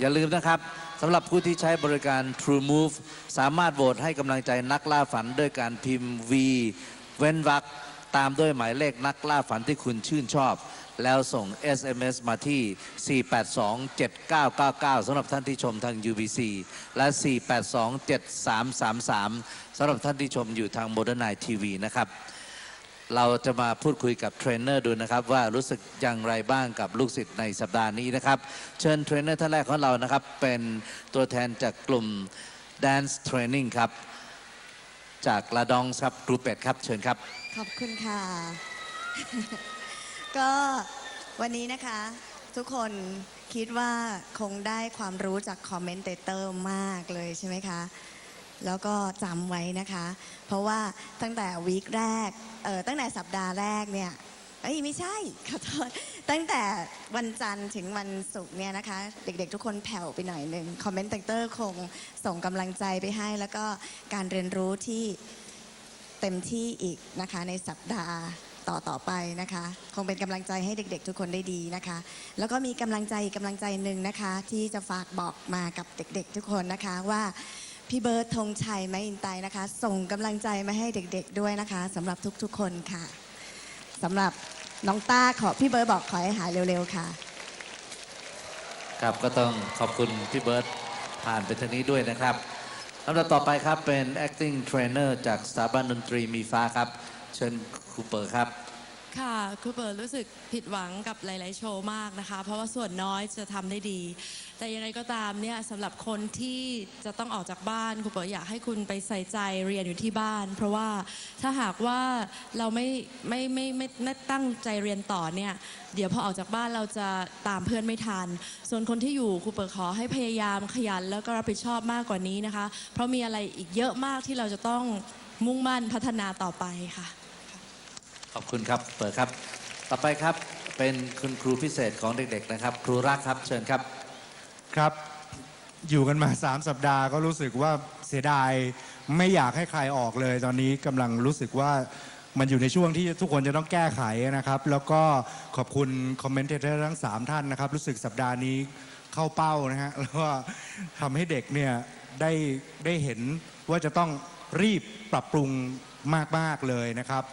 อย่าลืมนะครับสำหรับผู้ที่ใช้บริการ True Move สามารถโหวตให้กำลังใจนักล่าฝันด้วยการพิมพ์ V เว้นวรรคตามด้วยหมายเลขนักล่าฝันที่คุณชื่นชอบ แล้วส่ง SMS มาที่ 4827999สำหรับท่านที่ชมทาง UBC และ 4827333สำหรับท่านที่ชมอยู่ทาง Modern Night TV นะครับ เราจะมาพูดคุยกับเทรนเนอร์ดูนะครับ ว่ารู้สึกอย่างไรบ้างกับลูกศิษย์ในสัปดาห์นี้นะครับ เชิญเทรนเนอร์ท่านแรกของเรานะครับ เป็นตัวแทนจากกลุ่ม Dance Training ครับ จากลาดองครับกรูเป็ดครับ เชิญครับ ขอบคุณค่ะ ก็วันนี้นะคะ ทุกคนคิดว่าคงได้ความรู้จากคอมเมนเตเตอร์มากเลยใช่ไหมคะ แล้วก็จำไว้นะคะ เพราะว่าตั้งแต่วีคแรกเออตั้งแต่สัปดาห์แรกเนี่ยเอ้ยไม่ใช่ขอโทษตั้งแต่วันจันทร์ถึงวันศุกร์เนี่ยนะคะ เด็กๆทุกคนแผ่วไปหน่อยหนึ่งคอมเมนต์เตอร์คงส่งกำลังใจไปให้ แล้วก็การเรียนรู้ที่เต็มที่อีกนะคะ ในสัปดาห์ต่อต่อไปนะคะ คงเป็นกำลังใจให้เด็กๆ ทุกคนได้ดีนะคะ แล้วก็มีกำลังใจกกำลังใจหนึ่งนะคะ ที่จะฝากบอกมากับเด็กๆ ทุกคนนะคะว่า พี่เบิร์ดธงชัยแม่อินไตนะคะ ส่งกำลังใจมาให้เด็กๆด้วยนะคะสำหรับทุกๆคนค่ะสำหรับน้องต้าขอพี่เบิร์ดบอกขอให้หายเร็วๆค่ะ ครับก็ต้องขอบคุณพี่เบิร์ตผ่านไปทางนี้ด้วยนะครับลำดับต่อไปครับเป็น acting trainer จากสถาบันดนตรีมีฟ้าครับ เชิญครูเปิร์ครับ ค่ะครูเปิดรู้สึกผิดหวังกับหลาย ๆ โชว์มากนะคะ เพราะว่าส่วนน้อยจะทำได้ดี แต่ยังไงก็ตามเนี่ยสำหรับคนที่จะต้องออกจากบ้านครูเปิดอยากให้คุณไปใส่ใจเรียนอยู่ที่บ้าน เพราะว่าถ้าหากว่าเราไม่ไม่ไม่ไม่ไม่ตั้งใจเรียนต่อเนี่ยเดี๋ยวพอออกจากบ้านเราจะตามเพื่อนไม่ทัน ส่วนคนที่อยู่ครูเปิดขอให้พยายามขยันแล้วก็รับผิดชอบมากกว่านี้นะคะ เพราะมีอะไรอีกเยอะมากที่เราจะต้องมุ่งมั่นพัฒนาต่อไปค่ะ ขอบคุณครับ เปิดครับ ต่อไปครับ เป็นคุณครูพิเศษของเด็ก ๆ นะครับ ครูรักครับ เชิญครับ ครับ อยู่กันมา 3 สัปดาห์ก็รู้สึกว่าเสียดาย ไม่อยากให้ใครออกเลย ตอนนี้กำลังรู้สึกว่ามันอยู่ในช่วงที่ทุกคนจะต้องแก้ไขนะครับ แล้วก็ขอบคุณคอมเมนเตอร์ทั้ง 3 ท่านนะครับ รู้สึกสัปดาห์นี้เข้าเป้านะฮะ แล้วก็ทำให้เด็กเนี่ยได้ได้เห็นว่าจะต้องรีบปรับปรุงมาก ๆ เลยนะครับ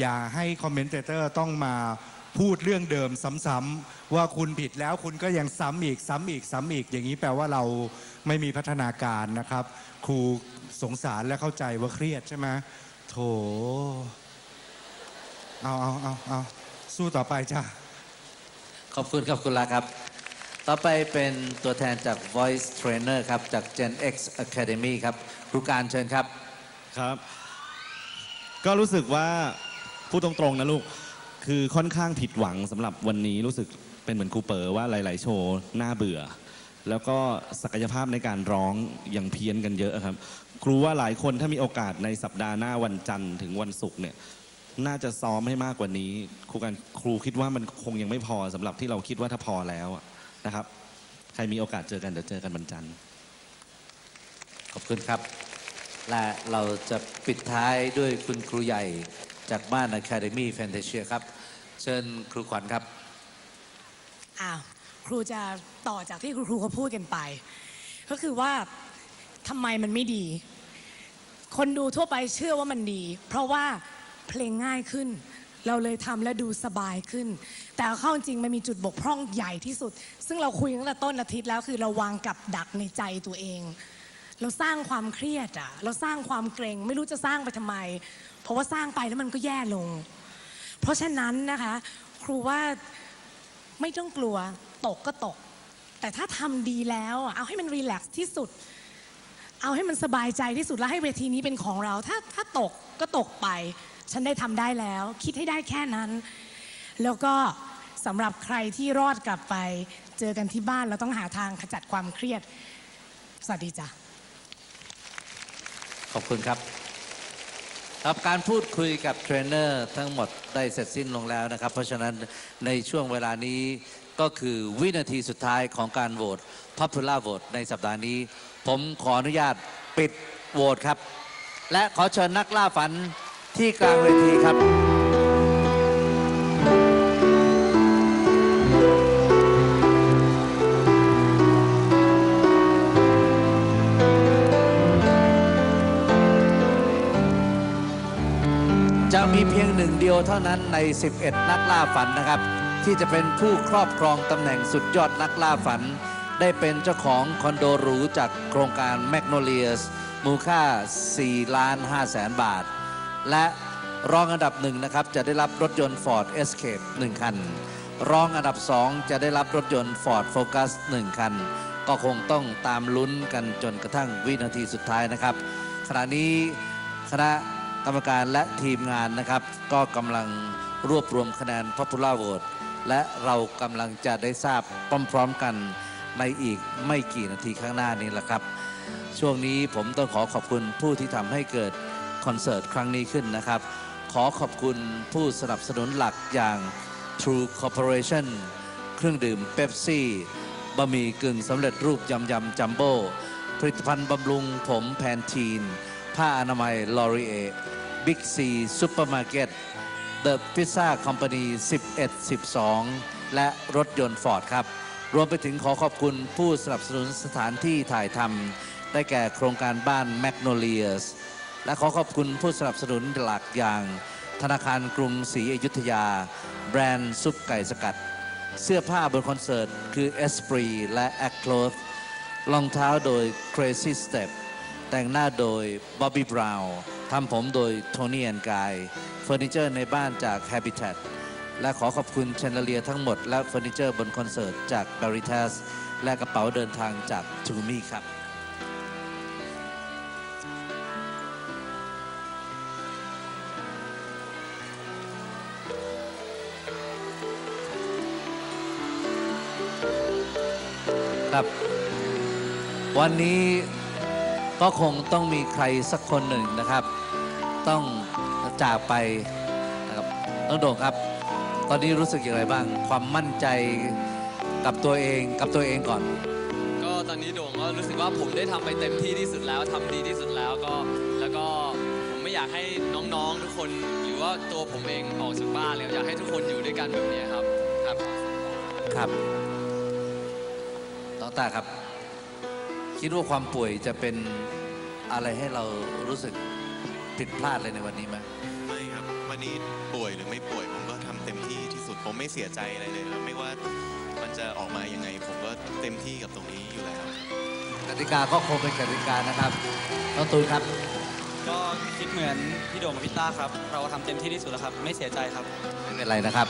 อย่าให้คอมเมนเตอร์ต้องมาพูดเรื่องเดิมซ้ำๆว่าคุณผิดแล้วคุณก็ยังซ้ำอีกซ้ำอีกซ้ำอีก อย่างนี้แปลว่าเราไม่มีพัฒนาการนะครับ ครูสงสารและเข้าใจว่าเครียดใช่ไหมโถเอาเอาเอาเอาสู้ต่อไปจ้าขอบคุณครับคุณรักครับ ต่อไปเป็นตัวแทนจาก Voice Trainer ครับ จาก Gen X Academy ครับครูการเชิญครับ ครับ ก็รู้สึกว่า พูดตรงๆนะลูก คือค่อนข้างผิดหวังสำหรับวันนี้รู้สึกเป็นเหมือนครูเป๋อว่าหลาย ๆ โชว์น่าเบื่อ แล้วก็ศักยภาพในการร้องยังเพี้ยนกันเยอะครับ ครูว่าหลายคนถ้ามีโอกาสในสัปดาห์หน้าวันจันทร์ถึงวันศุกร์เนี่ยน่าจะซ้อมให้มากกว่านี้ ครูการครูคิดว่ามันคงยังไม่พอสำหรับที่เราคิดว่าถ้าพอแล้วอะนะครับ ใครมีโอกาสเจอกันเดี๋ยวเจอกันวันจันทร์ ขอบคุณครับ และเราจะปิดท้ายด้วยคุณครูใหญ่ จากบ้าน Academy Fantasia ครับ เชิญครูขวัญครับ อ้าวครูจะต่อจากที่ครูครูเขาพูดกันไป ก็คือว่าทำไมมันไม่ดี คนดูทั่วไปเชื่อว่ามันดี เพราะว่าเพลงง่ายขึ้น เราเลยทำและดูสบายขึ้น แต่เอาเข้าจริงมันมีจุดบกพร่องใหญ่ที่สุด ซึ่งเราคุยตั้งแต่ต้นอาทิตย์แล้วคือเราวางกับดักในใจตัวเอง เราสร้างความเครียดอะเราสร้างความเกรง ไม่รู้จะสร้างไปทำไม ราะว่าสร้างไปแล้วมันก็แย่ลง เพราะฉะนั้นนะคะ ครูว่าไม่ต้องกลัวตกก็ตก แต่ถ้าทำดีแล้วเอาให้มันรีแลกซ์ที่สุด เอาให้มันสบายใจที่สุดแล้วให้เวทีนี้เป็นของเรา ถ้าถ้าตกก็ตกไป ฉันได้ทำได้แล้ว คิดให้ได้แค่นั้น แล้วก็สำหรับใครที่รอดกลับไป เจอกันที่บ้านเราต้องหาทางขจัดความเครียด สวัสดีจ้ะขอบคุณครับ ครับการพูดคุยกับเทรนเนอร์ทั้งหมดได้เสร็จสิ้นลงแล้วนะครับ เพราะฉะนั้นในช่วงเวลานี้ก็คือวินาทีสุดท้ายของการโหวตพับผลล่าโหวตในสัปดาห์นี้ ผมขออนุญาตปิดโหวตครับ และขอเชิญนักล่าฝันที่กลางเวทีครับ ยงหนึ่งเดียวเท่านั้นใน 11 นักล่าฝันนะครับ ที่จะเป็นผู้ครอบครองตำแหน่งสุดยอดนักล่าฝัน ได้เป็นเจ้าของคอนโดหรูจากโครงการ Magnolias มูลค่า 4 ล้าน5แสนบาท และรองอันดับหนึ่งนะครับ จะได้รับรถยนต์ Ford Escape 1 คัน รองอันดับ 2 จะได้รับรถยนต์ Ford Focus 1 คัน ก็คงต้องตามลุ้นกันจนกระทั่งวินาทีสุดท้ายนะครับ ขณะนี้คณะ กรรมการและทีมงานนะครับ ก็กำลังรวบรวมคะแนน Popular Vote และเรากำลังจะได้ทราบพร้อมๆกันในอีกไม่กี่นาทีข้างหน้านี้แหละครับ ช่วงนี้ผมต้องขอขอบคุณผู้ที่ทำให้เกิดคอนเสิร์ตครั้งนี้ขึ้นนะครับ ขอขอบคุณผู้สนับสนุนหลักอย่าง True Corporation เครื่องดื่มเ e ปซี่บะหมี่กึ่งสำเร็จรูปยำยำจัมโบ้ผลิตภัณฑ์บำรุงผมแพนทีน ผ้าอนามัยลอรีเอบิ๊กซีซูเปอร์มาร์เก็ต The Pizza Company 11 12 และรถยนต์ฟอร์ดครับ รวมไปถึงขอขอบคุณผู้สนับสนุนสถานที่ถ่ายทำได้แก่โครงการบ้าน Magnolias และขอขอบคุณผู้สนับสนุนหลักอย่าง ธนาคารกรุงศรีอยุธยา แบรนด์ซุปไก่สกัด เสื้อผ้าบนคอนเสิร์ต คือ Esprit และ a c t Cloth รองเท้าโดย Crazy Step แต่งหน้าโดย Bobby Brown ทำผมโดย Tony and Guy เฟอร์นิเจอร์ในบ้านจาก Habitat และขอขอบคุณเชนเลียทั้งหมด และเฟอร์นิเจอร์บนคอนเสิร์ตจาก Baritas และกระเป๋าเดินทางจาก t u m i ครับครับ วันนี้ ก็คงต้องมีใครสักคนหนึ่งนะครับ ต้องจากไปนะครับน้องโด่งครับ ตอนนี้รู้สึกอย่างไรบ้าง ความมั่นใจกับตัวเองกับตัวเองก่อน ก็ตอนนี้โด่งก็รู้สึกว่าผมได้ทำไปเต็มที่ที่สุดแล้วทำดีที่สุดแล้วก็แล้วก็ผมไม่อยากให้น้องๆทุกคนหรือว่าตัวผมเองออกจากบ้านเลยอยากให้ทุกคนอยู่ด้วยกันแบบนี้ครับครับ ครับน้องตาครับ คิดว่าความป่วยจะเป็นอะไรให้เรารู้สึกผิดพลาดเลยในวันนี้ไหมไม่ครับวันนี้ป่วยหรือไม่ป่วยผมก็ทำเต็มที่ที่สุดผมไม่เสียใจอะไรเลยครับไม่ว่ามันจะออกมายังไง ผมก็เต็มที่กับตรงนี้อยู่แล้วครับกติกาก็คงเป็นกติกานะครับน้องตูนครับ ก็คิดเหมือนพี่โด่งกับพี่ต้าครับ เราทำเต็มที่ที่สุดแล้วครับ ไม่เสียใจครับไม่เป็นไรนะครับ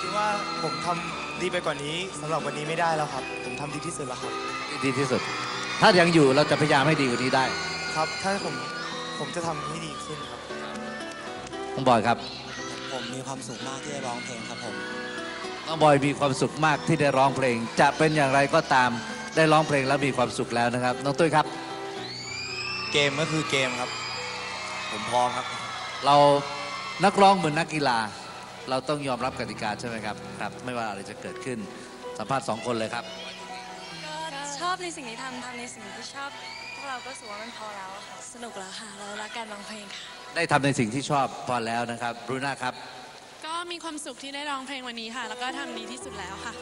คิดว่าผมทำ ดีไปกว่านี้สำหรับวันนี้ไม่ได้แล้วครับ ผมทำดีที่สุดแล้วครับ ดีที่สุด ถ้ายังอยู่เราจะพยายามให้ดีกว่านี้ได้ครับ ถ้าผมผมจะทำให้ดีขึ้นครับ น้องบอยครับผมมีความสุขมากที่ได้ร้องเพลงครับผม น้องบอยมีความสุขมากที่ได้ร้องเพลง จะเป็นอย่างไรก็ตามได้ร้องเพลงแล้วมีความสุขแล้วนะครับน้องตุ้ยครับ เกมก็คือเกมครับ ผมพร้อมครับ เรานักร้องเหมือนนักกีฬา เราต้องยอมรับกติกาใช่ไหมครับครับ ไม่ว่าอะไรจะเกิดขึ้นสัมภาษณ์สองคนเลยครับ ก็ชอบในสิ่งที่ทำทำในสิ่งที่ชอบพวกเราก็รู้สึกว่ามันพอแล้วอะค่ะสนุกแล้วค่ะเรารักการร้องเพลงค่ะ ได้ทำในสิ่งที่ชอบพอแล้วนะครับบรูน่าครับ ก็มีความสุขที่ได้ร้องเพลงวันนี้ค่ะ แล้วก็ทำดีที่สุดแล้วค่ะ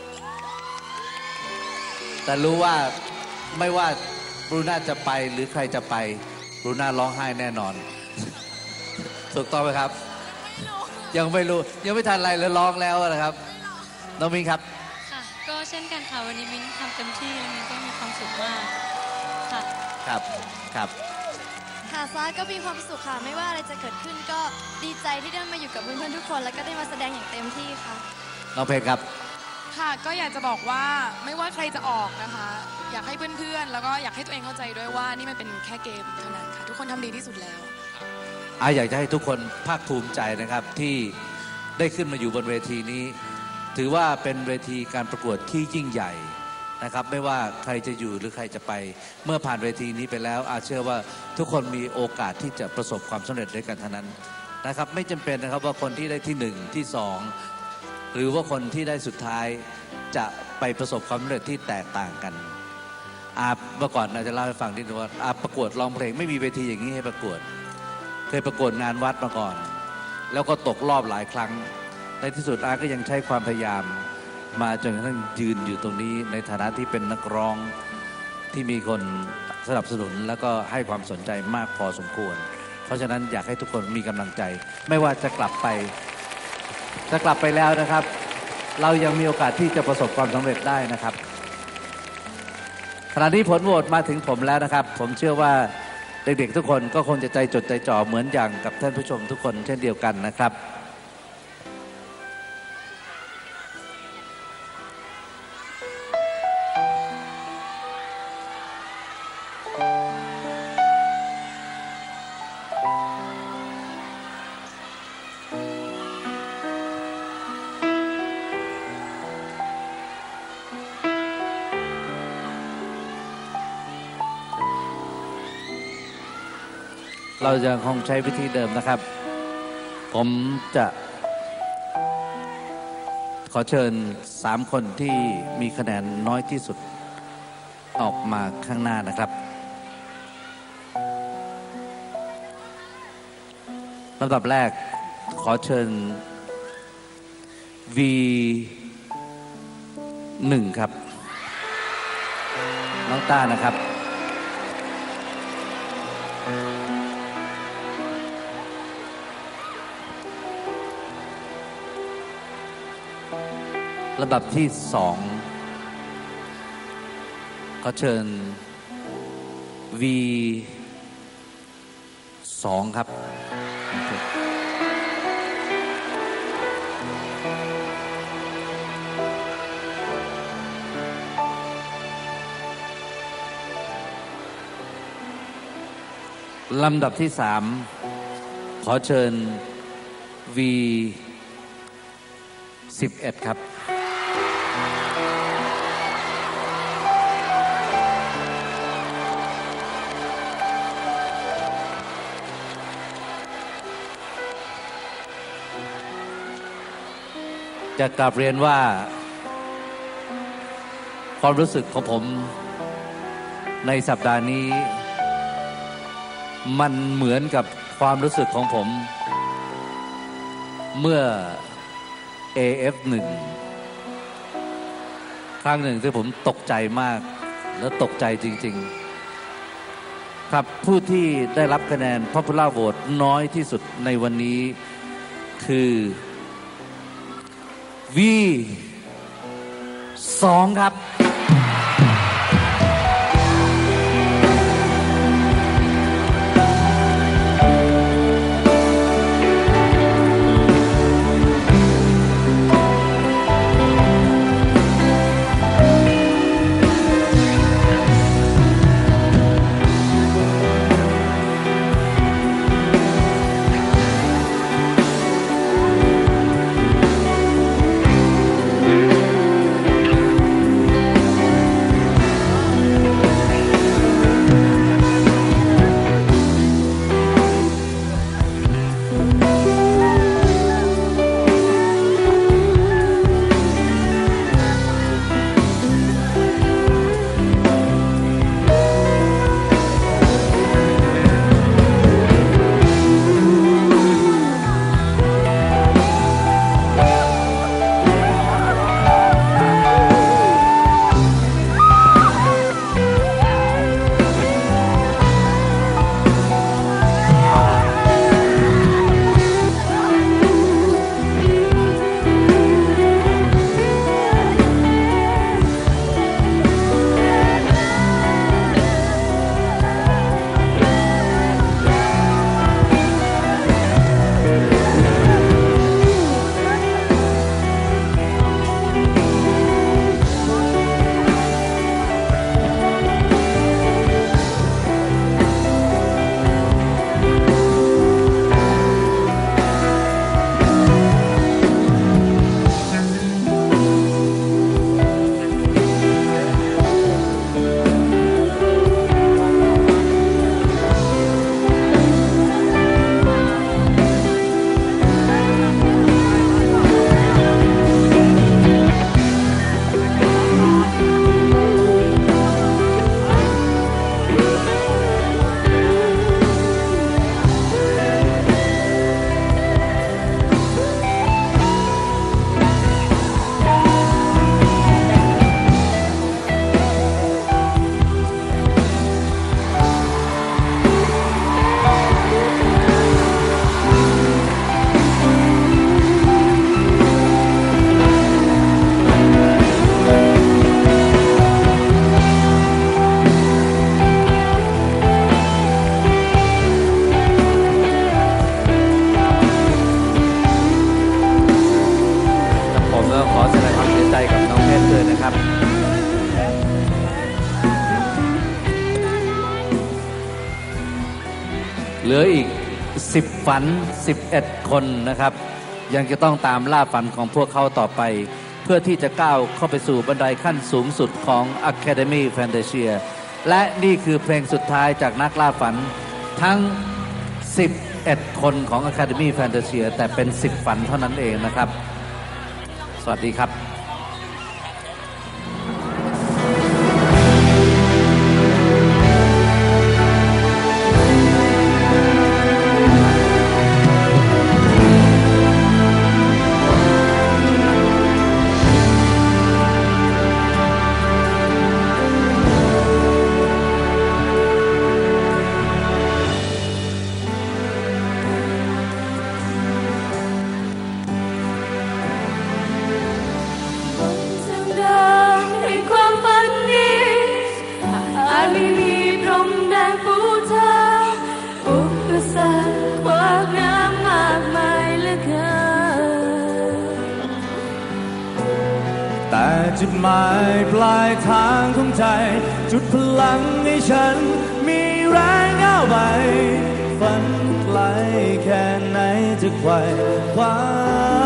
แต่รู้ว่าไม่ว่าบรูน่าจะไปหรือใครจะไปบรูน่าร้องไห้แน่นอน ถูกต้องไหมครับ ยังไม่รู้ยังไม่ทันอะไรเลยร้องแล้วนะครับน้องมินครับ ค่ะ ก็เช่นกันค่ะ วันนี้มิ้นทำเต็มที่แล้วมิ้นก็มีความสุขมากค่ะ ครับครับ ค่ะซาก็มีความสุขค่ะ ไม่ว่าอะไรจะเกิดขึ้นก็ดีใจที่ได้มาอยู่กับเพื่อนๆทุกคน แล้วก็ได้มาแสดงอย่างเต็มที่ค่ะ น้องเพลงครับ ค่ะก็อยากจะบอกว่าไม่ว่าใครจะออกนะคะ อยากให้เพื่อนๆ แล้วก็อยากให้ตัวเองเข้าใจด้วยว่านี่มันเป็นแค่เกมเท่านั้นค่ะ ทุกคนทำดีที่สุดแล้ว อาอยากจะให้ทุกคนภาคภูมิใจนะครับที่ได้ขึ้นมาอยู่บนเวทีนี้ ถือว่าเป็นเวทีการประกวดที่ยิ่งใหญ่นะครับไม่ว่าใครจะอยู่หรือใครจะไป เมื่อผ่านเวทีนี้ไปแล้ว อาเชื่อว่าทุกคนมีโอกาสที่จะประสบความสำเร็จด้วยกันทั้งนั้นนะครับ ไม่จำเป็นนะครับว่าคนที่ได้ที่หนึ่งที่สองหรือว่าคนที่ได้สุดท้ายจะไปประสบความสำเร็จที่แตกต่างกันอาเมื่อก่อนอาจจะเล่าให้ฟังนิดนึงว่าอาประกวดร้องเพลงไม่มีเวทีอย่างนี้ให้ประกวด เคยประกวดงานวัดมาก่อน แล้วก็ตกรอบหลายครั้ง ในที่สุดอาก็ยังใช้ความพยายาม มาจนกระทั่งยืนอยู่ตรงนี้ในฐานะที่เป็นนักร้องที่มีคนสนับสนุนแล้วก็ให้ความสนใจมากพอสมควร เพราะราะฉะนั้นอยากให้ทุกคนมีกำลังใจ ไม่ว่าจะกลับไป จะกลับไปแล้วนะครับ เรายังมีโอกาสที่จะประสบความสำเร็จได้นะครับขณะนี้ผลโหวตมาถึงผมแล้วนะครับ ผมเชื่อว่า เด็กๆทุกคนก็คงจะใจจดใจจ่อเหมือนอย่างกับท่านผู้ชมทุกคนเช่นเดียวกันนะครับ เราจะคงใช้วิธีเดิมนะครับ ผมจะขอเชิญสามคนที่มีคะแนนน้อยที่สุดออกมาข้างหน้านะครับลำดับแรกขอเชิญ V หนึ่งครับ น้องต้านะครับ ลำดับที่สองขอเชิญ V สองครับ ลำดับที่สามขอเชิญ V สิบเอ็ดครับ จะกลับเรียนว่า ความรู้สึกของผมในสัปดาห์นี้ มันเหมือนกับความรู้สึกของผม เมื่อ AF1 ครั้งหนึ่งที่ผมตกใจมาก และตกใจจริง ๆ ครับผู้ที่ได้รับคะแนน Popular Vote น้อยที่สุดในวันนี้คือ วีสองครับ 10 ฝัน 11 คนนะครับ ยังจะต้องตามล่าฝันของพวกเขาต่อไป เพื่อที่จะก้าวเข้าไปสู่บันไดขั้นสูงสุดของ Academy Fantasia และนี่คือเพลงสุดท้ายจากนักล่าฝันทั้ง 11 คนของ Academy Fantasia แต่เป็น 10 ฝันเท่านั้นเองนะครับ สวัสดีครับ จุดหมายปลายทางของใจ จุดพลังให้ฉัน มีแรงก้าวไปฝันไกลแค่ไหนจะไขว่คว้า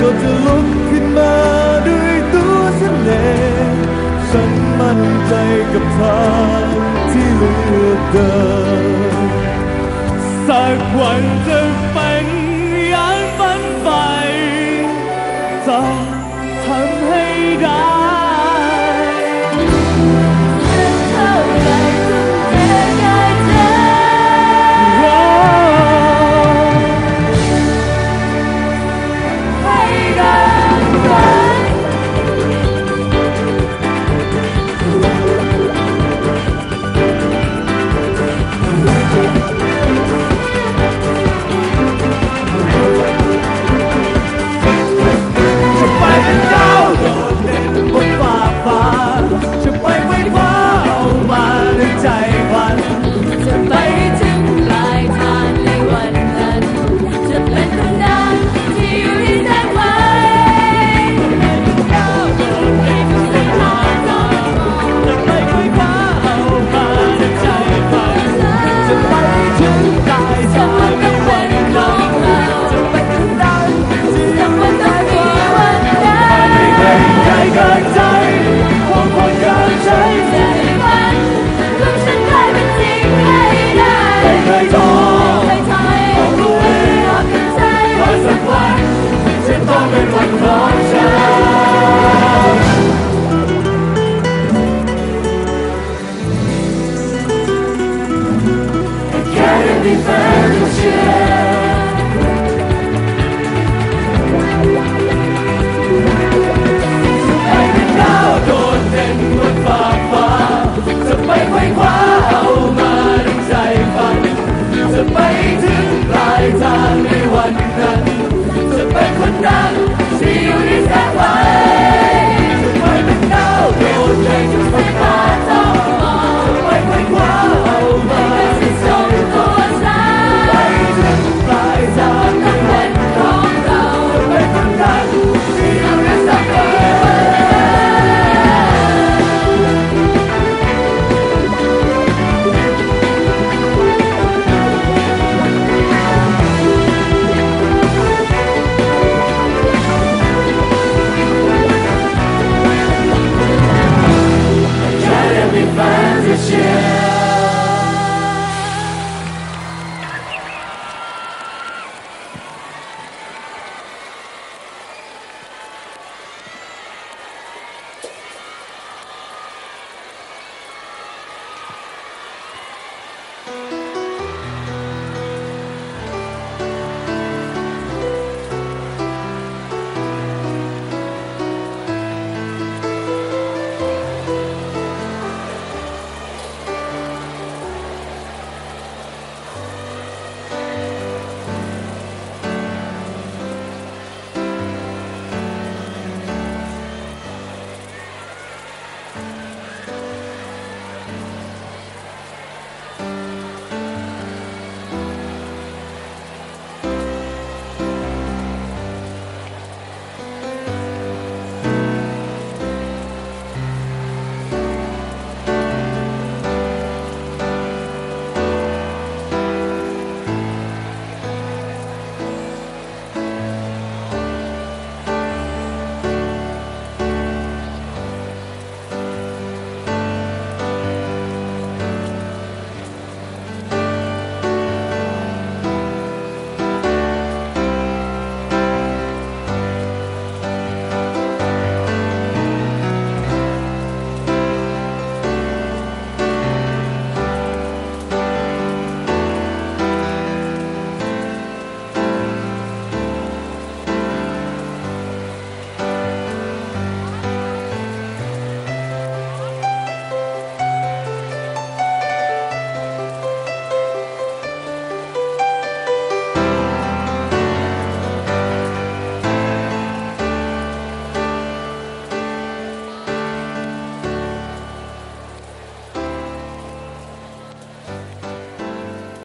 ก็จะลุกขึ้นมาด้วยตัวฉันเองฉันมั่นใจกับทางที่เลือกเดินสักวันจะ every chair.